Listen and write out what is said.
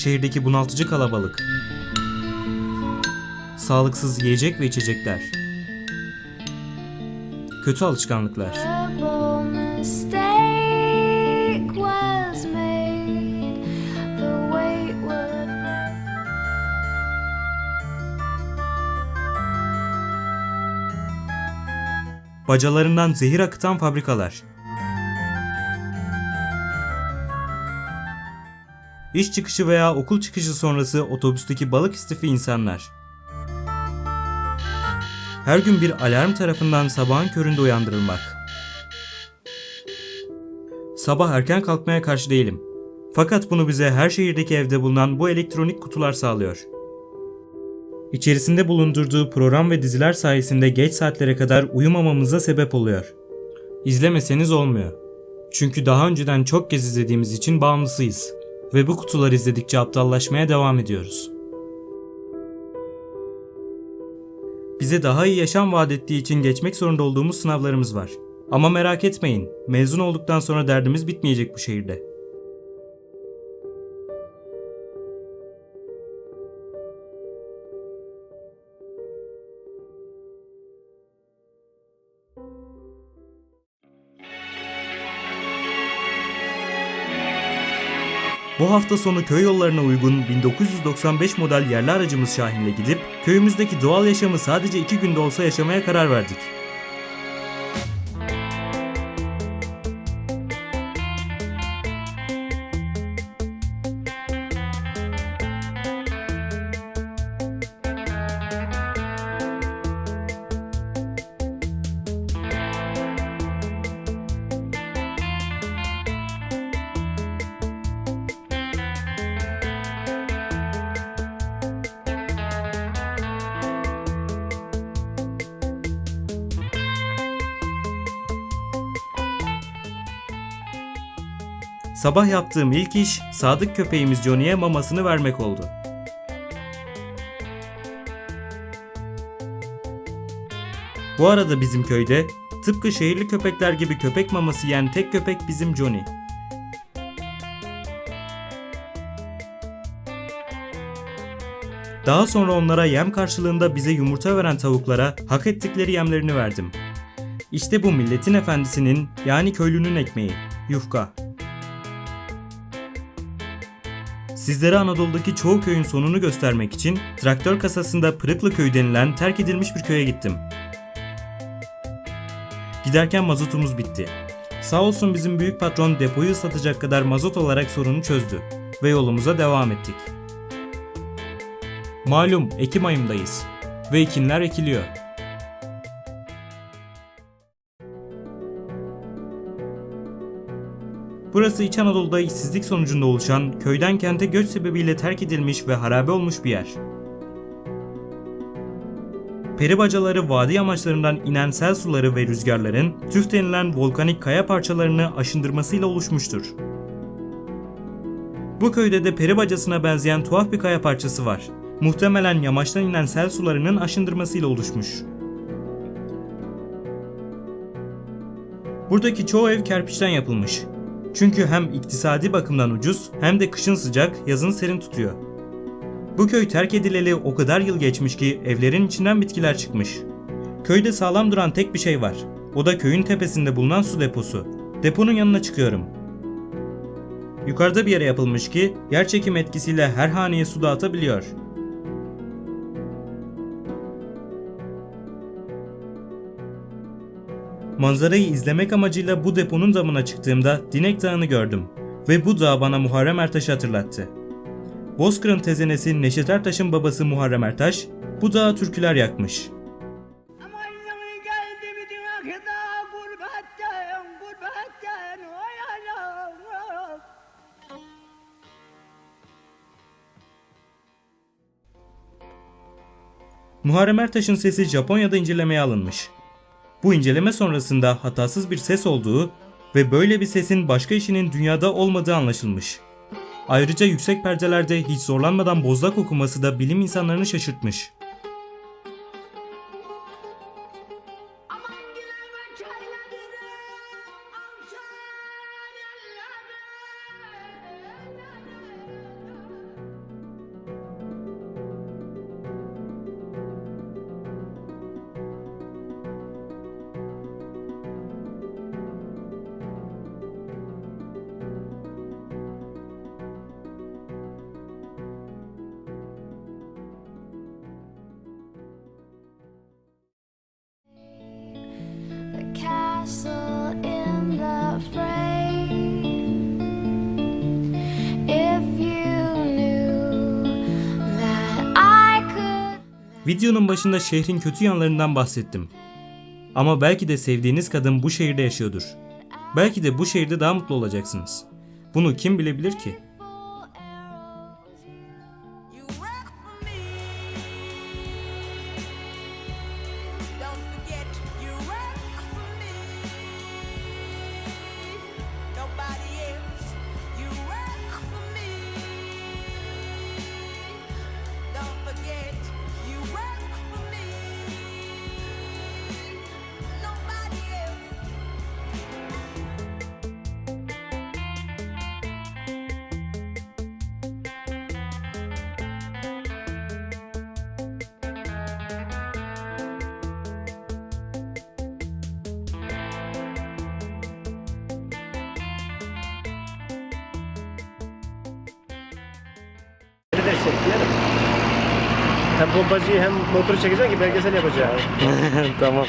şehirdeki bunaltıcı kalabalık, sağlıksız yiyecek ve içecekler, kötü alışkanlıklar, bacalarından zehir akıtan fabrikalar, İş çıkışı veya okul çıkışı sonrası otobüsteki balık istifi insanlar. Her gün bir alarm tarafından sabahın köründe uyandırılmak. Sabah erken kalkmaya karşı değilim. Fakat bunu bize her şehirdeki evde bulunan bu elektronik kutular sağlıyor. İçerisinde bulundurduğu program ve diziler sayesinde geç saatlere kadar uyumamamıza sebep oluyor. İzlemeseniz olmuyor. Çünkü daha önceden çok kez izlediğimiz için bağımlısıyız ve bu kutuları izledikçe aptallaşmaya devam ediyoruz. Bize daha iyi yaşam vaat ettiği için geçmek zorunda olduğumuz sınavlarımız var. Ama merak etmeyin, mezun olduktan sonra derdimiz bitmeyecek bu şehirde. Bu hafta sonu köy yollarına uygun 1995 model yerli aracımız Şahin'le gidip köyümüzdeki doğal yaşamı sadece iki günde olsa yaşamaya karar verdik. Sabah yaptığım ilk iş sadık köpeğimiz Johnny'e mamasını vermek oldu. Bu arada bizim köyde tıpkı şehirli köpekler gibi köpek maması yiyen tek köpek bizim Johnny. Daha sonra onlara yem karşılığında bize yumurta veren tavuklara hak ettikleri yemlerini verdim. İşte bu milletin efendisinin yani köylünün ekmeği, yufka. Sizlere Anadolu'daki çoğu köyün sonunu göstermek için traktör kasasında Pırıklı Köyü denilen terk edilmiş bir köye gittim. Giderken mazotumuz bitti. Sağ olsun bizim büyük patron depoyu ıslatacak kadar mazot olarak sorunu çözdü ve yolumuza devam ettik. Malum Ekim ayındayız ve ekinler ekiliyor. Burası İç Anadolu'da işsizlik sonucunda oluşan, köyden kente göç sebebiyle terk edilmiş ve harabe olmuş bir yer. Peri bacaları vadi yamaçlarından inen sel suları ve rüzgarların tüf denilen volkanik kaya parçalarını aşındırmasıyla oluşmuştur. Bu köyde de peri bacasına benzeyen tuhaf bir kaya parçası var. Muhtemelen yamaçtan inen sel sularının aşındırmasıyla oluşmuş. Buradaki çoğu ev kerpiçten yapılmış. Çünkü hem iktisadi bakımdan ucuz hem de kışın sıcak, yazın serin tutuyor. Bu köy terk edileli o kadar yıl geçmiş ki evlerin içinden bitkiler çıkmış. Köyde sağlam duran tek bir şey var. O da köyün tepesinde bulunan su deposu. Deponun yanına çıkıyorum. Yukarıda bir yere yapılmış ki yer çekim etkisiyle her haneye su dağıtabiliyor. Manzarayı izlemek amacıyla bu deponun damına çıktığımda Dinek Dağı'nı gördüm ve bu dağ bana Muharrem Ertaş'ı hatırlattı. Bozkır'ın tezenesi Neşet Ertaş'ın babası Muharrem Ertaş bu dağa türküler yakmış. Muharrem Ertaş'ın sesi Japonya'da incelemeye alınmış. Bu inceleme sonrasında hatasız bir ses olduğu ve böyle bir sesin başka işinin dünyada olmadığı anlaşılmış. Ayrıca yüksek perdelerde hiç zorlanmadan bozlak okuması da bilim insanlarını şaşırtmış. Videonun başında şehrin kötü yanlarından bahsettim. Ama belki de sevdiğiniz kadın bu şehirde yaşıyordur. Belki de bu şehirde daha mutlu olacaksınız. Bunu kim bilebilir ki? Beni. Hem pompacıyı hem motoru çekeceksin ki belgesel yapacağım. tamam.